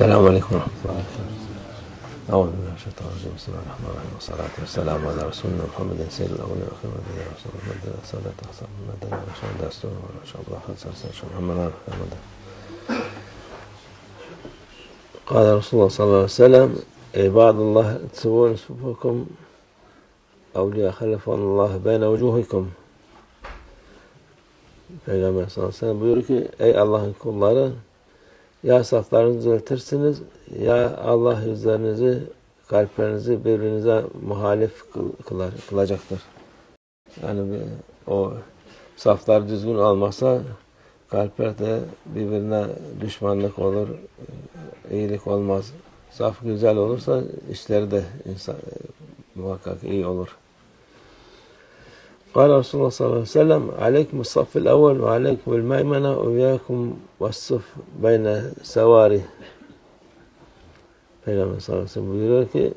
السلام عليكم ورحمة الله وبركاته. أعوذ بالله من الشيطان الرجيم. بسم الله الرحمن الرحيم. والصلاة والسلام على رسولنا محمد سيد الأولين والآخرين ونبينا رسول الله مدنا صلاة أحسن مدنا وشهد دستور وشهد الله خلص رسول محمد محمد قال رسول الله صلى الله عليه وسلم عباد الله تسوون صفوفكم أولياء خلف الله بين وجوهكم. Peygamber sallallahu aleyhi ve sellem buyuruyor ki ey Allah'ın kulları ya saflarınızı düzeltirsiniz ya Allah yüzlerinizi kalplerinizi birbirinize muhalif kıl- kılar, kılacaktır. Yani bir, o saflar düzgün olmazsa kalpler de birbirine düşmanlık olur, iyilik olmaz. Saf güzel olursa işleri de insan, muhakkak iyi olur. قال رسول الله صلى الله عليه وسلم عليكم الصف الأول وعليكم الميمنة وإياكم والصف بين سواري فإنما صلى الله عليه وسلم يقول لك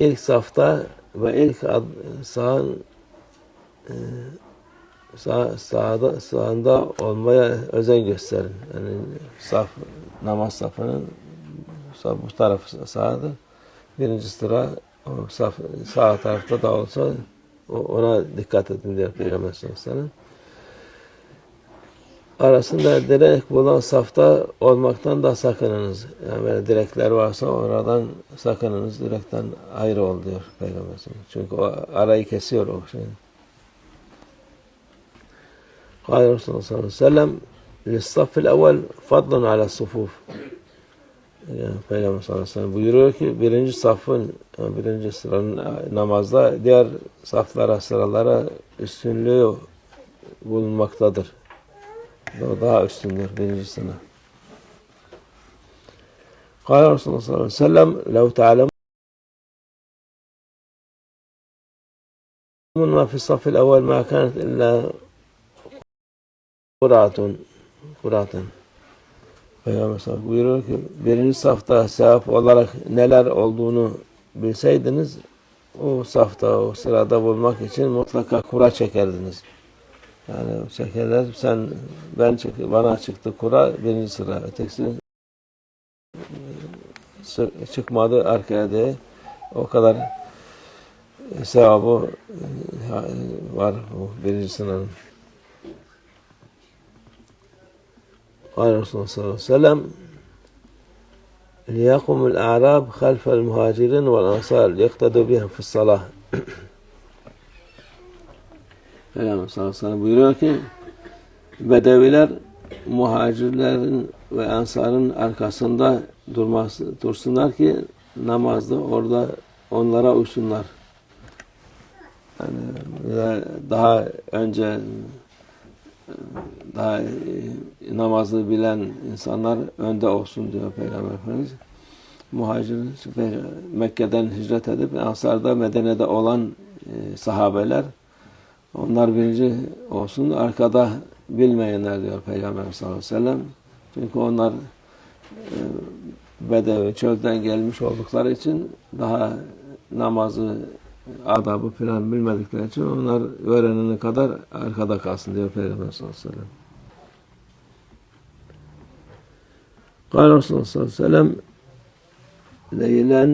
إلك صفتا وإلك صان sağda sağında olmaya özen gösterin. Yani saf namaz safının saf, bu tarafı sağdır. Birinci sıra o saf sağ tarafta ona dikkat edin diyor Peygamber sallallahu aleyhi ve sellem. Arasında direk bulan safta olmaktan da sakınınız. Yani böyle direkler varsa oradan sakınınız. Direkten ayrı ol diyor Peygamber sallallahu aleyhi ve sellem. Çünkü o arayı kesiyor o şeyin. قال الرسول صلى الله عليه وسلم للصف الأول فضل على الصفوف yani Peygamber sallallahu aleyhi ve sellem buyuruyor ki birinci safın yani birinci sıranın namazda diğer saflara sıralara üstünlüğü bulunmaktadır. O daha üstündür birincisine. قال رسول الله صلى الله عليه وسلم لو تعلمون ما في الصف الأول ما كانت إلا قرعة قرعة Peygamber sallallahu buyuruyor ki birinci safta sevap olarak neler olduğunu bilseydiniz o safta o sırada bulmak için mutlaka kura çekerdiniz. Yani çekerler sen ben çık bana çıktı kura birinci sıra ötekisi çıkmadı arkaya diye o kadar sevabı e, var bu birinci sıranın. قال رسول الله صلى الله عليه وسلم ليقم الأعراب خلف المهاجرين والأنصار ليقتدوا بهم في الصلاة Peygamber sallallahu aleyhi ve sellem buyuruyor ki Bedeviler muhacirlerin ve ensarın arkasında durması, dursunlar ki namazda orada onlara uysunlar. Yani ve daha önce daha e, namazı bilen insanlar önde olsun diyor Peygamber Efendimiz. Muhacir Mekke'den hicret edip Ansar'da Medine'de olan e, sahabeler onlar birinci olsun. Arkada bilmeyenler diyor Peygamber sallallahu aleyhi ve sellem. Çünkü onlar e, bedevi çölden gelmiş oldukları için daha namazı adabı falan bilmedikleri için onlar öğrenene kadar arkada kalsın diyor Peygamber sallallahu aleyhi ve sellem. قال الله صلى الله عليه وسلم ليلن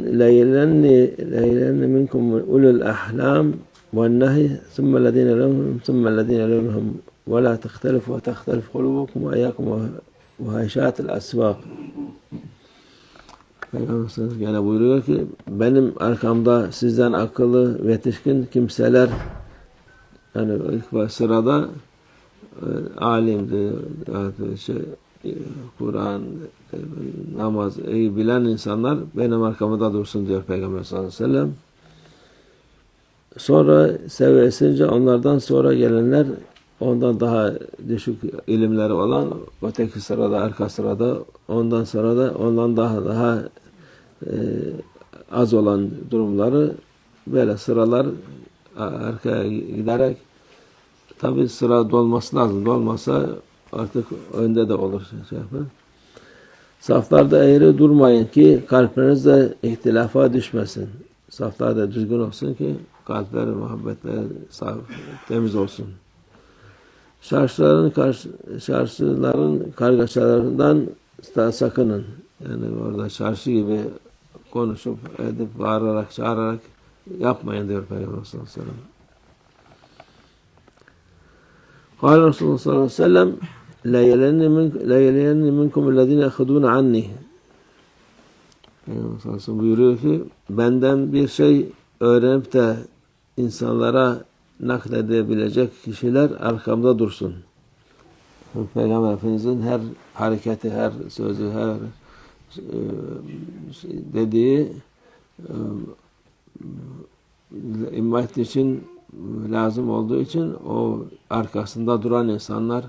ليلن منكم أولو الأحلام والنهي ثم الذين لهم ثم الذين لهم ولا تختلفوا وتختلف قلوبكم وإياكم وهيشات الأسواق Peygamber gene buyuruyor ki benim arkamda sizden akıllı yetişkin kimseler yani ilk sırada e, alimdi, yani şey, e, Kur'an, e, namaz iyi bilen insanlar benim arkamda dursun diyor Peygamber sallallahu aleyhi ve sellem. Sonra seviyesince onlardan sonra gelenler ondan daha düşük ilimleri olan öteki sırada arka sırada ondan sonra da ondan daha daha e, az olan durumları böyle sıralar arkaya giderek tabi sıra dolması lazım. Dolmasa artık önde de olur. Şey yapar. Saflarda eğri durmayın ki kalpleriniz de ihtilafa düşmesin. Saflar da düzgün olsun ki kalpler, muhabbetler saf, temiz olsun. Şarşıların, karşı, şarşıların kargaşalarından da sakının. Yani orada çarşı gibi konuşup edip bağırarak çağırarak yapmayın diyor Peygamber sallallahu aleyhi ve sellem. قال Resulullah sallallahu aleyhi ve sellem la yelenni min la yelenni minkum ellezine yahudun anni. Peygamber sallallahu aleyhi ve sellem buyuruyor ki benden bir şey öğrenip de insanlara nakledebilecek kişiler arkamda dursun. Peygamber Efendimiz'in her hareketi, her sözü, her e, dediği e, immat için lazım olduğu için o arkasında duran insanlar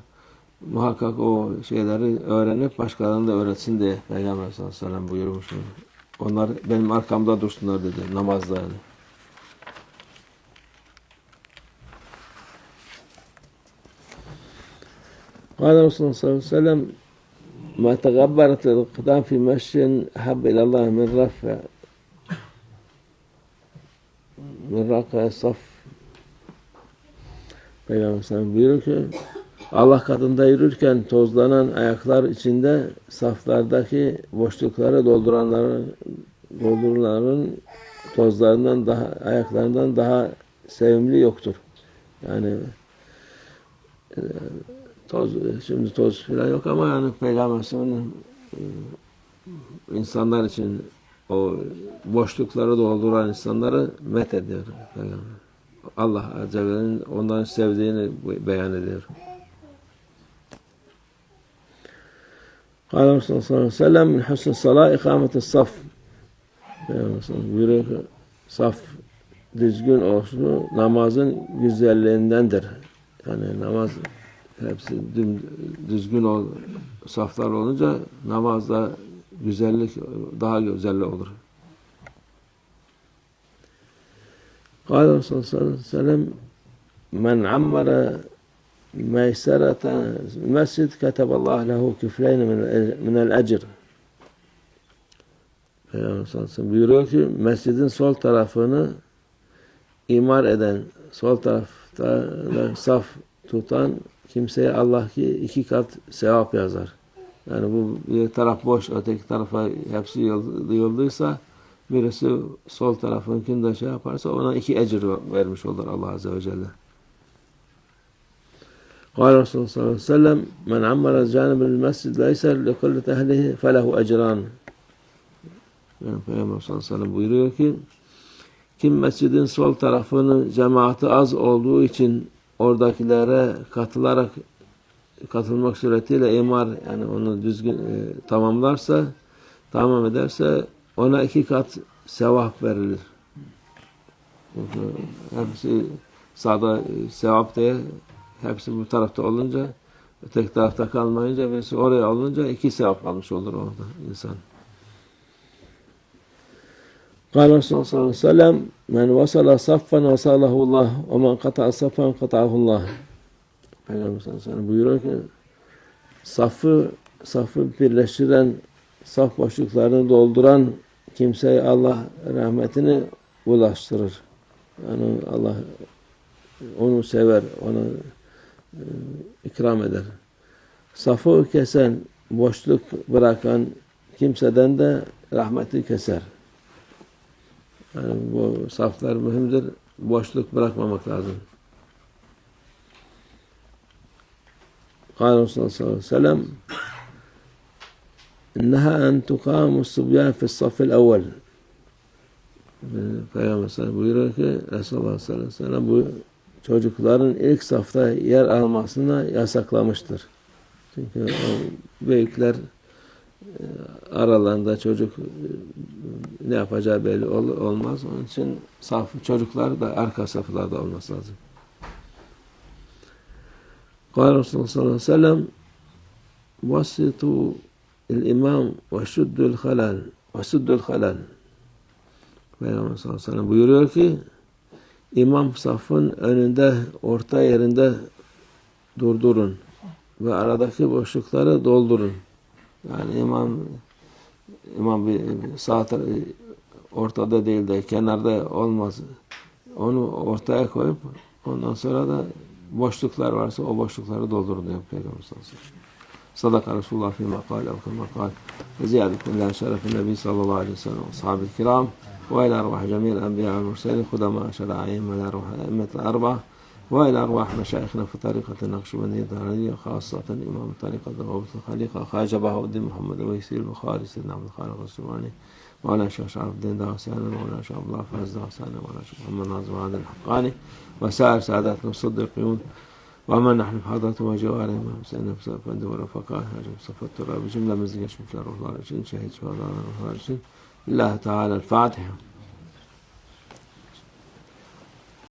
muhakkak o şeyleri öğrenip başkalarına da öğretsin diye Peygamber sallallahu aleyhi ve sellem buyurmuş. Onlar benim arkamda dursunlar dedi namazda yani. قال رسول الله صلى الله عليه وسلم ما تغبرت الأقدام في مشي أحب إلى الله من رفع من رقع الصف Peygamber Efendimiz buyuruyor ki Allah katında yürürken tozlanan ayaklar içinde saflardaki boşlukları dolduranların doldurulanların tozlarından daha ayaklarından daha sevimli yoktur. Yani e, toz şimdi toz falan yok ama yani Peygamber Efendimiz'in e, insanlar için o boşlukları dolduran insanları met ediyor Peygamber. Allah Azze ve Celle'nin onların sevdiğini beyan ediyor. قال Resulullah sallallahu aleyhi ve sellem min husn salah ikametis saf. Buyuruyor ki saf düzgün olsun namazın güzellerindendir. Yani namaz hepsi düzgün ol, saflar olunca namazda güzellik daha güzel olur. قال الرسول صلى الله عليه وسلم من عمر ميسرة المسجد كتب الله له كفلين من من الأجر Peygamber sallallahu aleyhi ve sellem buyuruyor ki mescidin sol tarafını imar eden, sol tarafta da saf tutan kimseye Allah ki iki kat sevap yazar. Yani bu bir taraf boş, öteki tarafa hepsi yıldıysa birisi sol tarafınkini de şey yaparsa ona iki ecir vermiş olur Allah Azze ve Celle. قال رسول الله صلى الله عليه وسلم من عمر جانب المسجد الأيسر لكل أهله فله أجران yani Peygamber sallallahu aleyhi ve sellem buyuruyor ki kim mescidin sol tarafını cemaati az olduğu için oradakilere katılarak katılmak suretiyle imar yani onu düzgün e, tamamlarsa tamam ederse ona iki kat sevap verilir. Çünkü hepsi sağda e, sevap diye hepsi bu tarafta olunca tek tarafta kalmayınca birisi oraya olunca iki sevap almış olur orada insan. قال رسول الله صلى الله عليه وسلم من وصل صفا وصله الله ومن قطع صفا قطعه الله Peygamber sallallahu aleyhi ve sellem buyuruyor ki safı safı birleştiren saf boşluklarını dolduran kimseye Allah rahmetini ulaştırır. Yani Allah onu sever, onu e, ikram eder. Safı kesen, boşluk bırakan kimseden de rahmeti keser. Yani bu saflar mühimdir. Boşluk bırakmamak lazım. قال رسول الله صلى الله عليه وسلم إنها أن تقام الصبيان في الصف الأول Peygamber sallallahu buyuruyor ki Resulullah sallallahu aleyhi ve sellem bu çocukların ilk safta yer almasını yasaklamıştır. Çünkü o büyükler e, aralarında çocuk e, ne yapacağı belli ol, olmaz. Onun için saf çocuklar da arka saflarda olması lazım. قال رسول الله صلى الله عليه وسلم وسطوا الإمام وشدوا الخلال وسدوا الخلال Peygamber sallallahu aleyhi ve sellem buyuruyor ki imam safın önünde orta yerinde durdurun ve aradaki boşlukları doldurun. Yani imam imam bir sağ ortada değil de kenarda olmaz. Onu ortaya koyup ondan sonra da boşluklar varsa o boşlukları doldurun diyor Peygamber sallallahu aleyhi ve sellem. Sadaka Resulullah fi makal evkı makal. Ve ziyadetin la şerefi Nebi sallallahu aleyhi ve sellem. Ashab-ı kiram. Ve ila ruh cemil enbiya ve murselin. Kudama şera'in ve la ruh emmet arba. وإلى أرواح مشايخنا في طريقة النقشبندية الدهرية خاصة إمام طريقة ضوابط الخليقة خواجة بهاء الدين محمد ويسير البخاري سيدنا عبد الخالق السلماني مولانا شيخ شرف الدين داوسانا مولانا شيخ عبد الله فاز داوسانا مولانا شيخ محمد ناظم هذا الحقاني وسائر ساداتنا الصديقين وما نحن بحضرة وجوارهم وحسين بسفند ورفقائه أجل صفة التراب جملة من شر الله شهيد شهداء الله لله تعالى الفاتحة.